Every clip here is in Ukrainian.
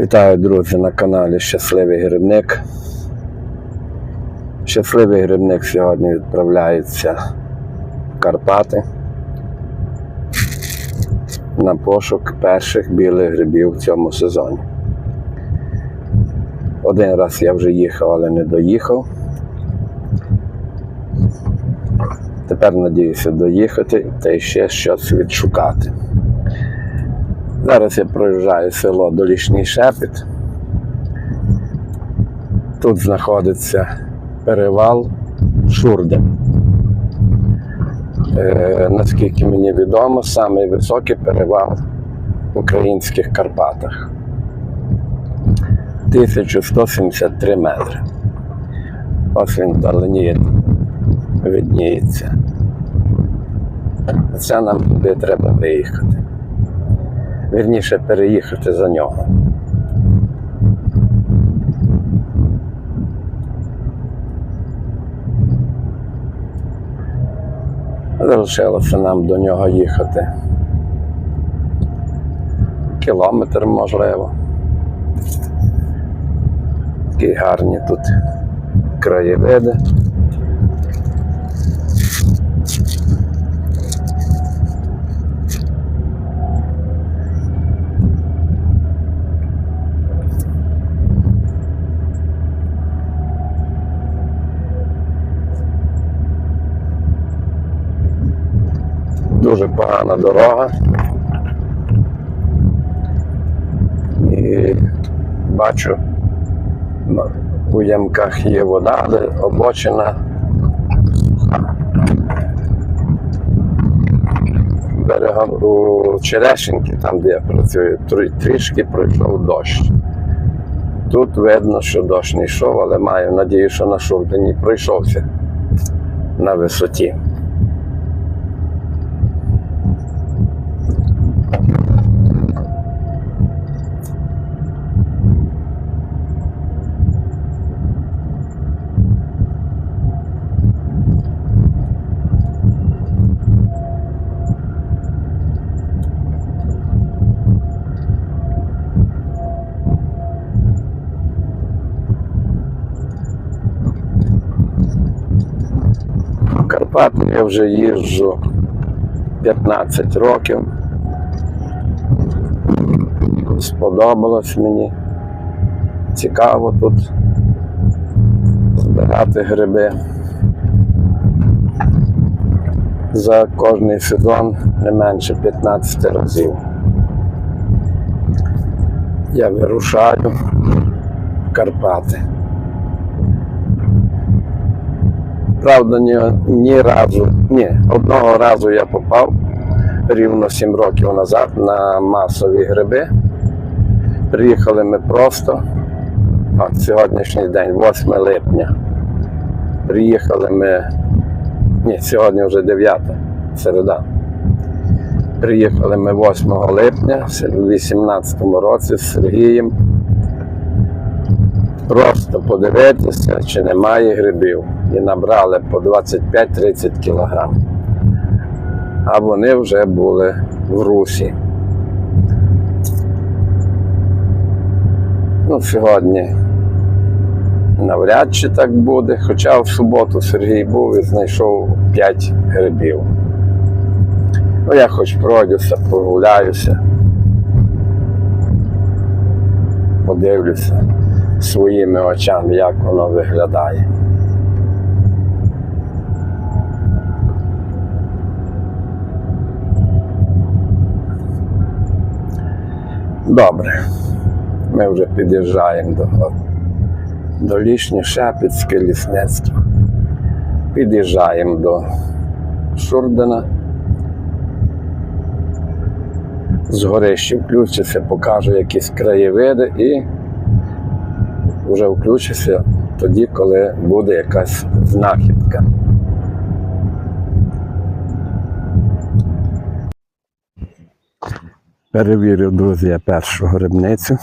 Вітаю, друзі, на каналі Щасливий Грибник. Щасливий грибник сьогодні відправляється в Карпати на пошук перших білих грибів в цьому сезоні. Один раз я вже їхав, але не доїхав. Тепер надіюся доїхати та ще щось відшукати. Зараз я проїжджаю село Долішній Шепіт. Тут знаходиться перевал Шурде. Е, наскільки мені відомо, самий високий перевал в українських Карпатах. 1173 метри. Ось він вдалині видніється. Це нам туди треба виїхати вірніше переїхати за нього. Залишилося нам до нього їхати. Кілометр, можливо. Такі гарні тут краєвиди. Дуже погана дорога. І бачу, у ямках є вода, але обочина. Берегом у Черешенки, там де я працюю, трішки пройшов дощ. Тут видно, що дощ не йшов, але маю надію, що на Шурдені пройшовся на висоті. В Карпати я вже їжджу 15 років. Сподобалось мені. Цікаво тут збирати гриби. За кожний сезон не менше 15 разів. Я вирушаю в Карпати. Правда, ні, ні разу, ні, одного разу я попав рівно 7 років назад на масові гриби. Приїхали ми просто, от сьогоднішній день, 8 липня. Приїхали ми, ні, сьогодні вже 9 середа. Приїхали ми 8 липня в 18 році з Сергієм. Просто подивитися, чи немає грибів. І набрали по 25-30 кілограм. А вони вже були в русі. Ну, сьогодні навряд чи так буде. Хоча в суботу Сергій був і знайшов 5 грибів. Ну, я хоч пройдуся, прогуляюся, подивлюся своїми очами, як воно виглядає. Добре, ми вже під'їжджаємо до, до Лішні Шепіцьке лісництво. Під'їжджаємо до Шурдена. Згори ще включиться, покажу якісь краєвиди і вже включуся тоді, коли буде якась знахідка. Перевірив, друзі, першу грибницю.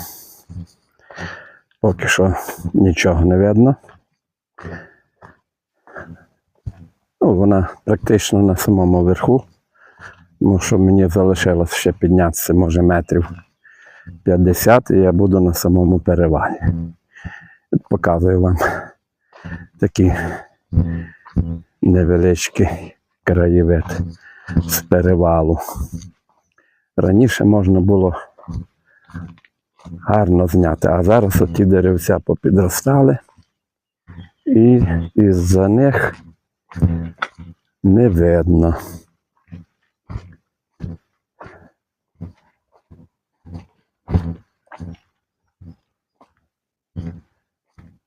Поки що нічого не видно. Ну, вона практично на самому верху, тому що мені залишилось ще піднятися, може, метрів 50 і я буду на самому перевалі. Показую вам такий невеличкий краєвид з перевалу. Раніше можна було гарно зняти, а зараз оті деревця попідростали, і із-за них не видно.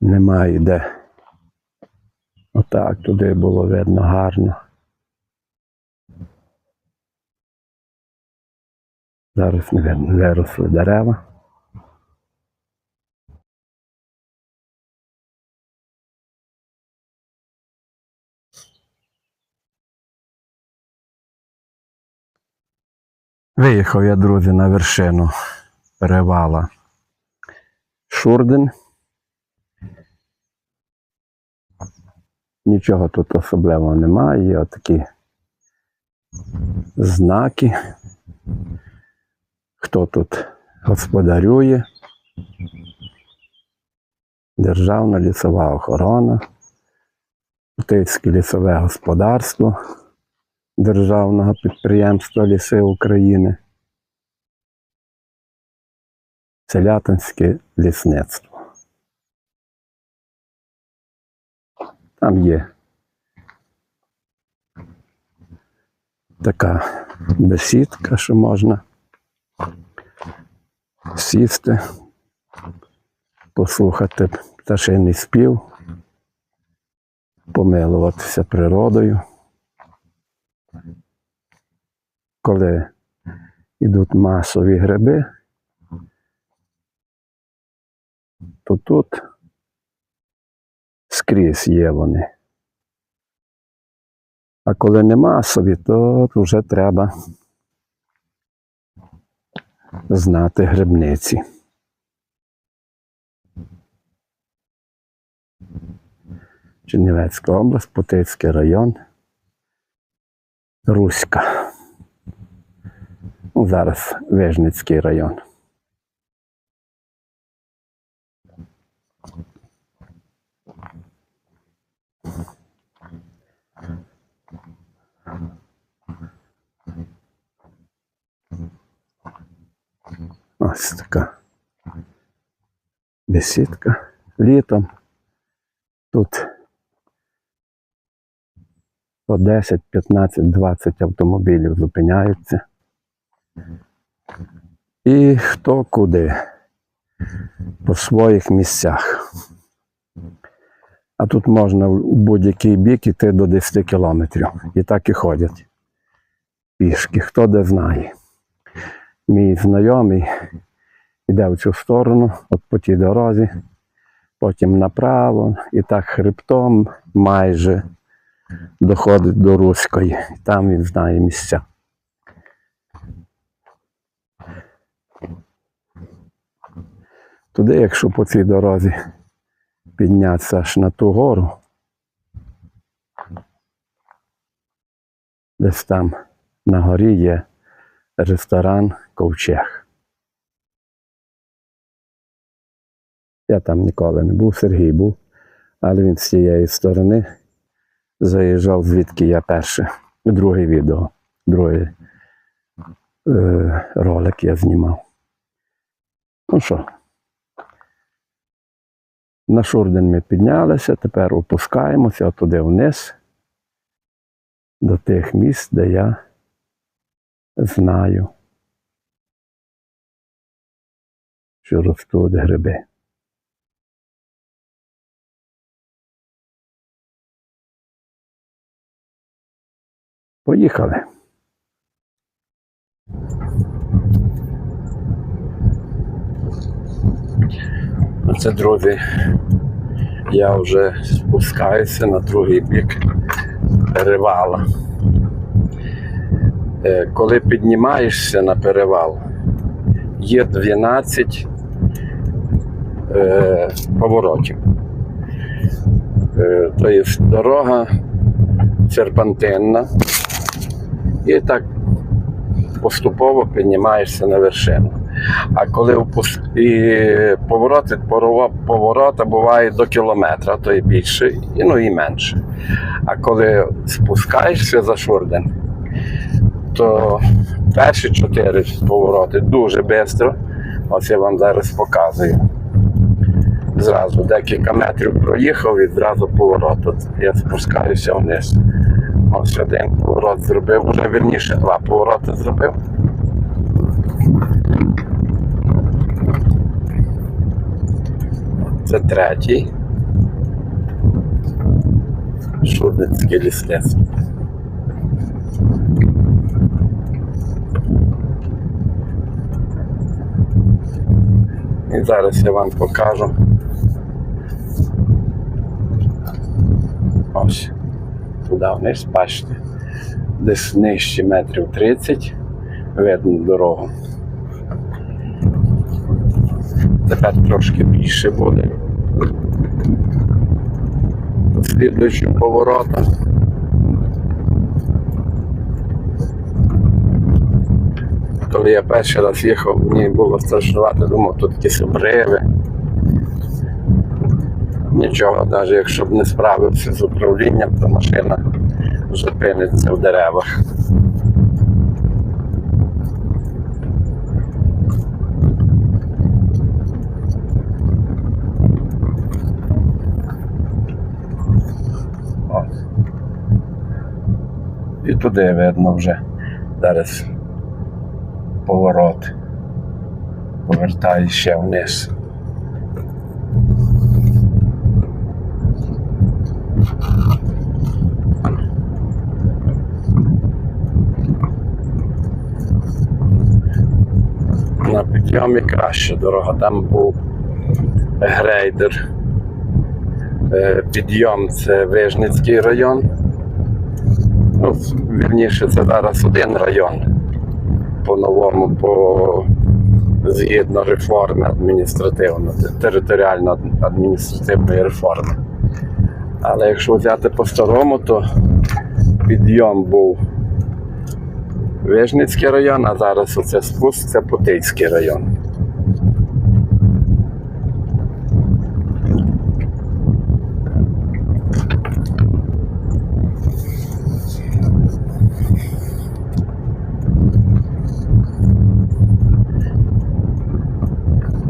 Немає де. Отак туди було видно гарно. Зараз не видно, виросли дерева. Виїхав я, друзі, на вершину перевала Шурден. Нічого тут особливого немає, є отакі знаки. Хто тут господарює? Державна лісова охорона, Путильське лісове господарство Державного підприємства Ліси України, Селятинське лісництво. Там є така бесідка, що можна сісти, послухати пташиний спів, помилуватися природою. Коли йдуть масові гриби, то тут скрізь є вони. А коли не масові, то вже треба знати грибниці. Чернівецька область, Путильський район, Руська. Ну, зараз Вижницький район. Ось така бесідка літом. Тут по 10, 15, 20 автомобілів зупиняються. І хто куди по своїх місцях. А тут можна в будь-який бік іти до 10 кілометрів. І так і ходять. Пішки, хто де знає. Мій знайомий йде в цю сторону, от по тій дорозі, потім направо, і так хребтом майже доходить до Руської. Там він знає місця. Туди, якщо по цій дорозі піднятися аж на ту гору, десь там на горі є ресторан Ковчег. Я там ніколи не був, Сергій був, але він з тієї сторони заїжджав, звідки я перше, друге відео, другий е, ролик я знімав. Ну що, на Шурден ми піднялися, тепер опускаємося туди вниз, до тих місць, де я знаю, що ростуть гриби. Поїхали. Це, друзі, я вже спускаюся на другий бік перевала. Е, Коли піднімаєшся на перевал, є 12 е, поворотів. Е, то дорога серпантинна, і так поступово піднімаєшся на вершину. А коли і поворот від порова- поворота буває до кілометра, то і більше, і, ну і менше. А коли спускаєшся за Шурден, то перші чотири повороти дуже швидко. Ось я вам зараз показую. Зразу декілька метрів проїхав і зразу поворот. От я спускаюся вниз. Ось один поворот зробив, вже вірніше два повороти зробив. Це третій. Шурницьке лісництво. І зараз я вам покажу. Ось. Туди вниз, бачите. Десь нижче метрів 30. Видно дорогу. Тепер трошки більше буде. Слідуючим поворотом. Коли я перший раз їхав, мені було страшнувати, думав, тут якісь обриви. Нічого, навіть якщо б не справився з управлінням, то машина зупиниться в деревах. Туди видно вже зараз поворот. Повертає ще вниз. На підйомі краще дорога. Там був грейдер. Е, Підйом це Вижницький район. Ну, вірніше, це зараз один район. По-новому, по згідно реформи адміністративно, територіально адміністративної реформи. Але якщо взяти по-старому, то підйом був Вижницький район, а зараз оце спуск це Путильський район.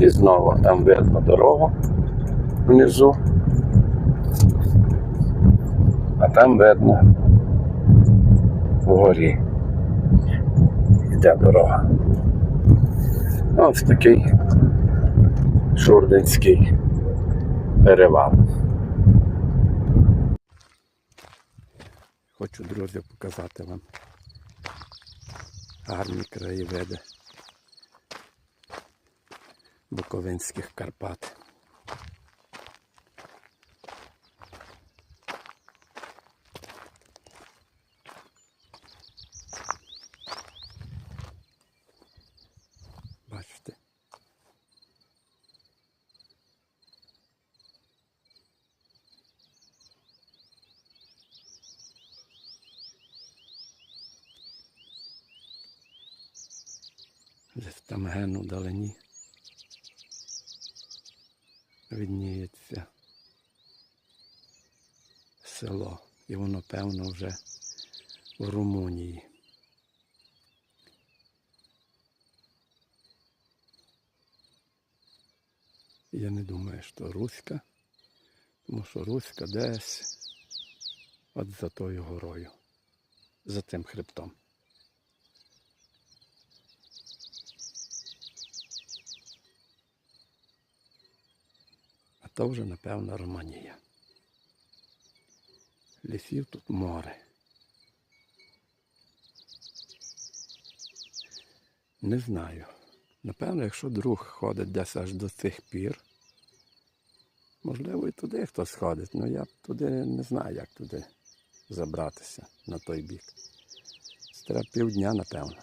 І знову там видно дорогу внизу. А там видно вгорі. Йде дорога. Ось такий шурдинський перевал. Хочу, друзі, показати вам гарні краєвиди Буковинських Карпат. Бачите? Десь там ген у далині видніється село. І воно, певно, вже в Румунії. Я не думаю, що Руська, тому що Руська десь от за тою горою, за тим хребтом. А то вже, напевно, Романія. Лісів тут море. Не знаю. Напевно, якщо друг ходить десь аж до цих пір, можливо, і туди хтось ходить, але я туди не знаю, як туди забратися на той бік. Це Треба півдня, напевно.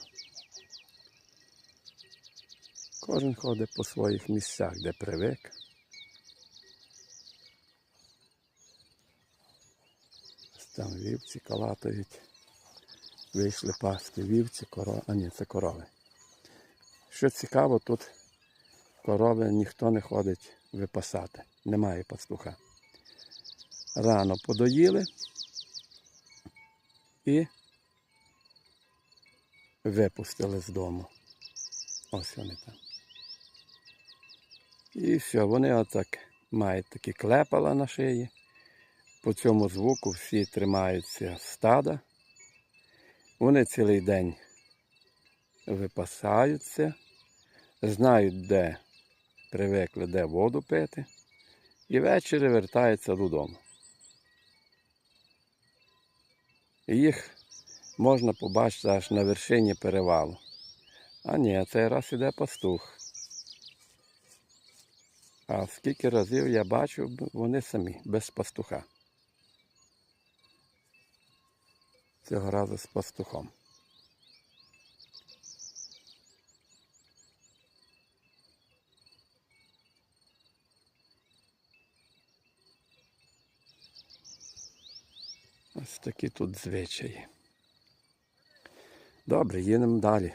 Кожен ходить по своїх місцях, де привик. Там вівці калатають. Вийшли пасти вівці, корови. А ні, це корови. Що цікаво, тут корови ніхто не ходить випасати. Немає пастуха. Рано подоїли і випустили з дому. Ось вони там. І все, вони отак мають такі клепала на шиї. По цьому звуку всі тримаються стада. Вони цілий день випасаються, знають, де привикли, де воду пити, і ввечері вертаються додому. І їх можна побачити аж на вершині перевалу. А ні, цей раз іде пастух. А скільки разів я бачив, вони самі, без пастуха. Цього разу з пастухом. Ось такі тут звичаї. Добре, їдемо далі.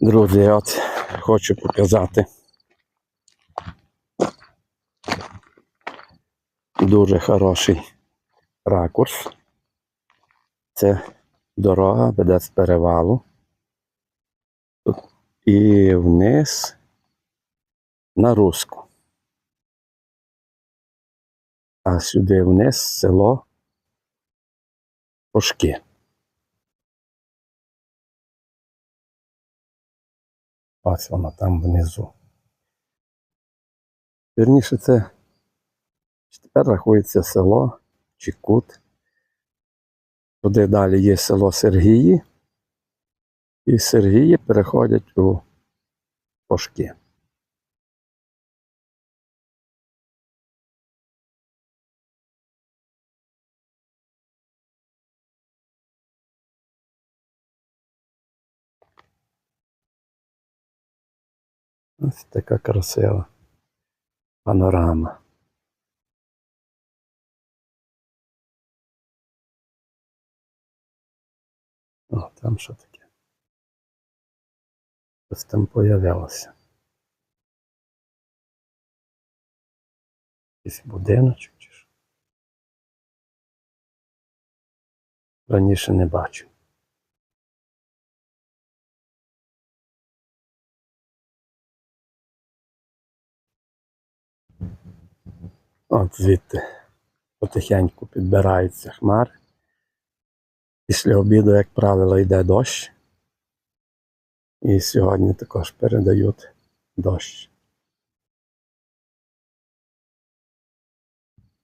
Друзі, от хочу показати. Дуже хороший ракурс. Це дорога веде з перевалу. І вниз на Руску. А сюди вниз село Пошки. Ось воно там внизу. Вірніше, це тепер рахується село чи кут. Туди далі є село Сергії. І Сергії переходять у Пошки. Ось така красива панорама. О, там що таке? Щось там появилося. Якийсь будиночок чи що. Раніше не бачив. От звідти потихеньку підбираються хмари. Після обіду, як правило, йде дощ. І сьогодні також передають дощ.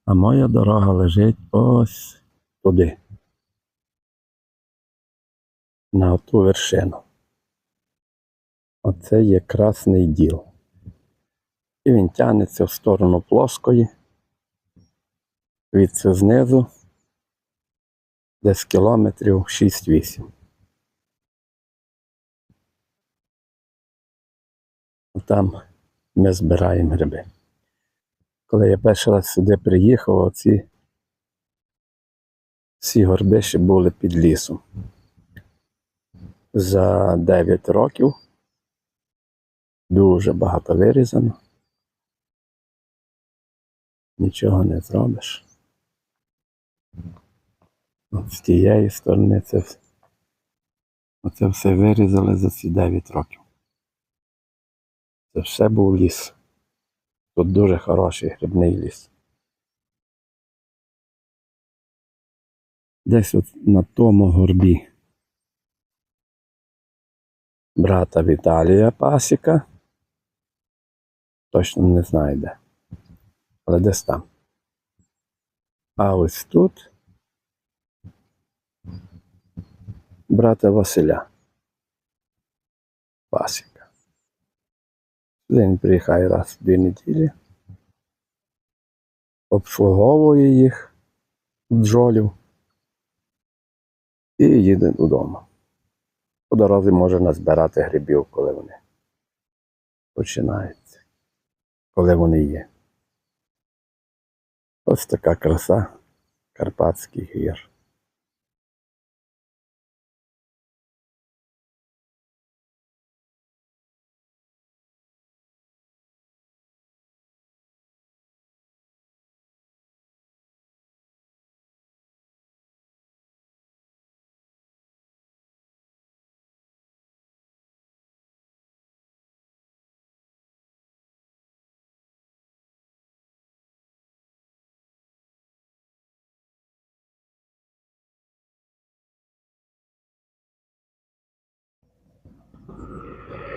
А моя дорога лежить ось туди. На ту вершину. Оце є красний діл. І він тягнеться в сторону плоскої. Від знизу десь кілометрів 6-8. Там ми збираємо гриби. Коли я перший раз сюди приїхав, оці всі горби ще були під лісом. За 9 років дуже багато вирізано. Нічого не зробиш. З тієї сторони це, вс- оце все вирізали за ці 9 років. Це все був ліс. Тут дуже хороший грибний ліс. Десь от на тому горбі брата Віталія Пасіка. Точно не знаю де. Але десь там. А ось тут брата Василя. Пасіка. Він приїхає раз в дві неділі, обслуговує їх бджолів і їде додому. По дорозі може назбирати грибів, коли вони починаються, коли вони є. Ось така краса Карпатських гір.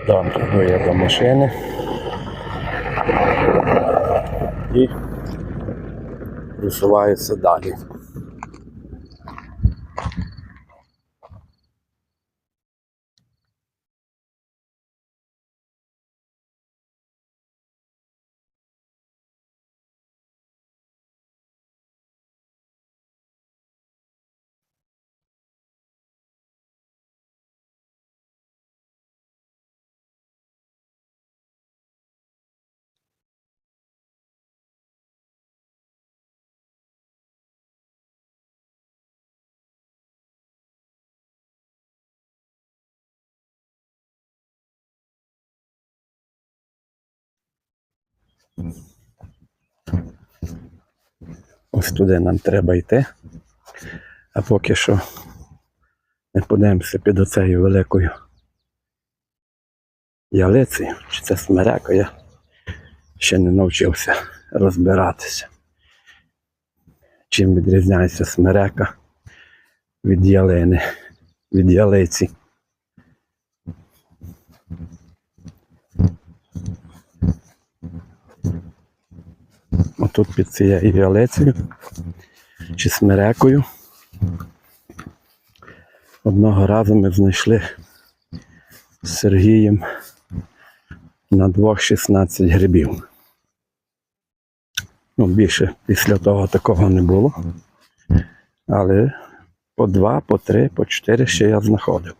Добре, йду я до машини. І просуваюся далі. Ось туди нам треба йти. А поки що ми подивимося під оцею великою ялицею, чи це смерека, я ще не навчився розбиратися. Чим відрізняється смерека від ялини, від ялиці. Отут під цією ялицею чи смерекою. Одного разу ми знайшли з Сергієм на двох 16 грибів. Ну, більше після того такого не було. Але по два, по три, по чотири ще я знаходив.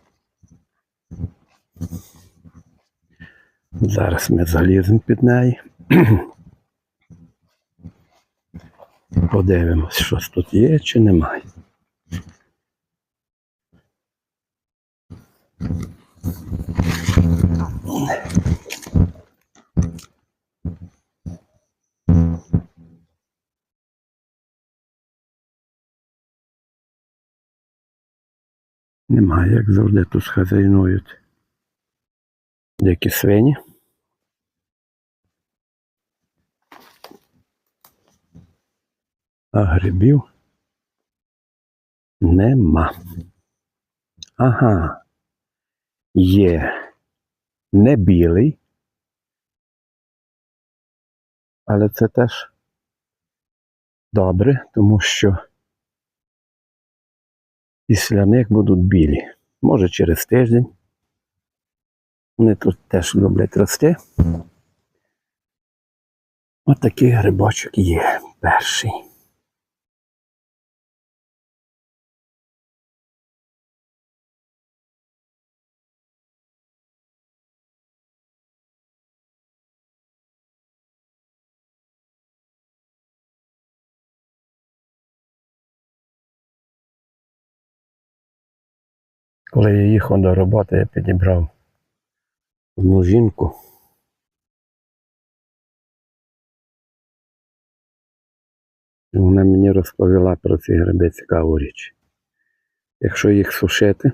Зараз ми заліземо під неї. Подивимось, щось тут є чи немає. Немає, як завжди тут хазяйнують. Дикі свині. А грибів нема. Ага. Є не білий. Але це теж добре, тому що після них будуть білі. Може через тиждень. Вони тут теж люблять рости. Отакий грибочок є перший. Коли я їхав до роботи, я підібрав одну жінку. Вона мені розповіла про ці гриби цікаву річ. Якщо їх сушити,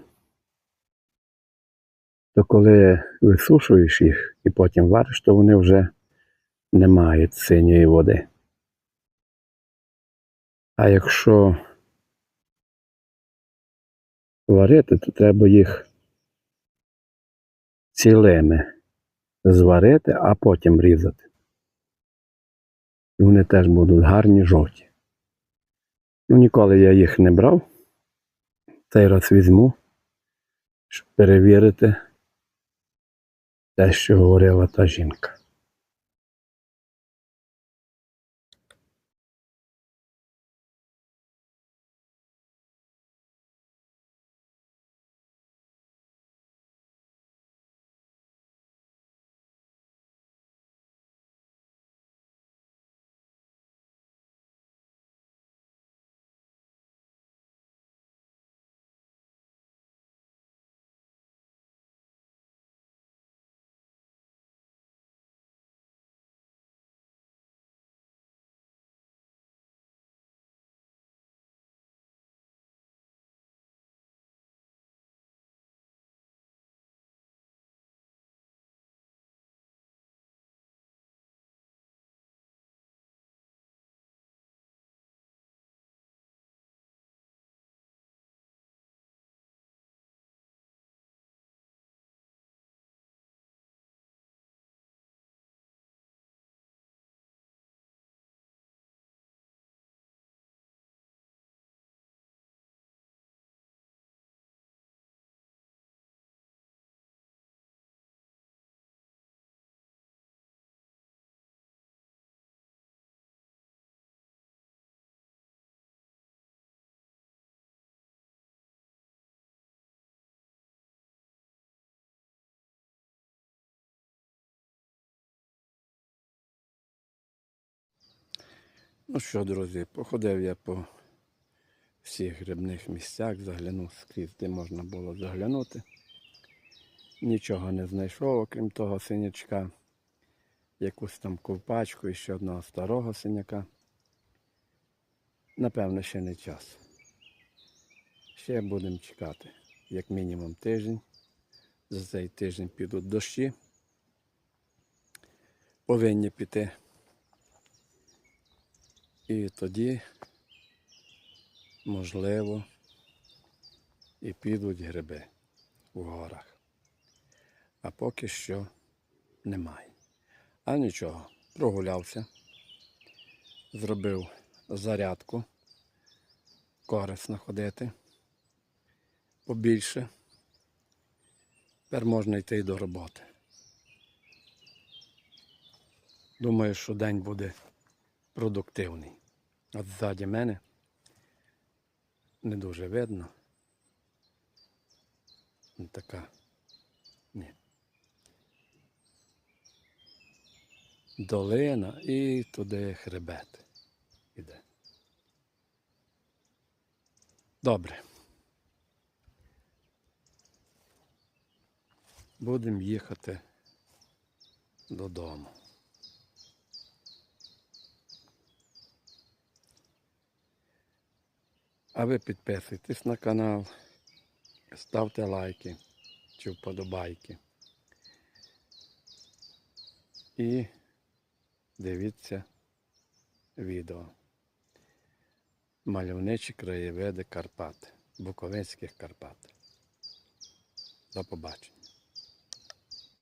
то коли висушуєш їх і потім вариш, то вони вже не мають синьої води. А якщо варити, то треба їх цілими зварити, а потім різати. І вони теж будуть гарні жовті. Ну, ніколи я їх не брав. Цей раз візьму, щоб перевірити те, що говорила та жінка. Ну що, друзі, походив я по всіх грибних місцях, заглянув скрізь, де можна було заглянути. Нічого не знайшов, окрім того синячка, якусь там ковпачку і ще одного старого синяка. Напевно, ще не час. Ще будемо чекати, як мінімум тиждень. За цей тиждень підуть дощі. Повинні піти. І тоді, можливо, і підуть гриби у горах. А поки що немає. А нічого, прогулявся, зробив зарядку, корисно ходити побільше. Тепер можна йти до роботи. Думаю, що день буде продуктивний. От ззаді мене не дуже видно. Така. Ні. Долина і туди хребет іде. Добре. Будемо їхати додому. А ви підписуйтесь на канал, ставте лайки чи вподобайки. І дивіться відео. Мальовничі краєвиди Карпат, Буковинських Карпат. До побачення.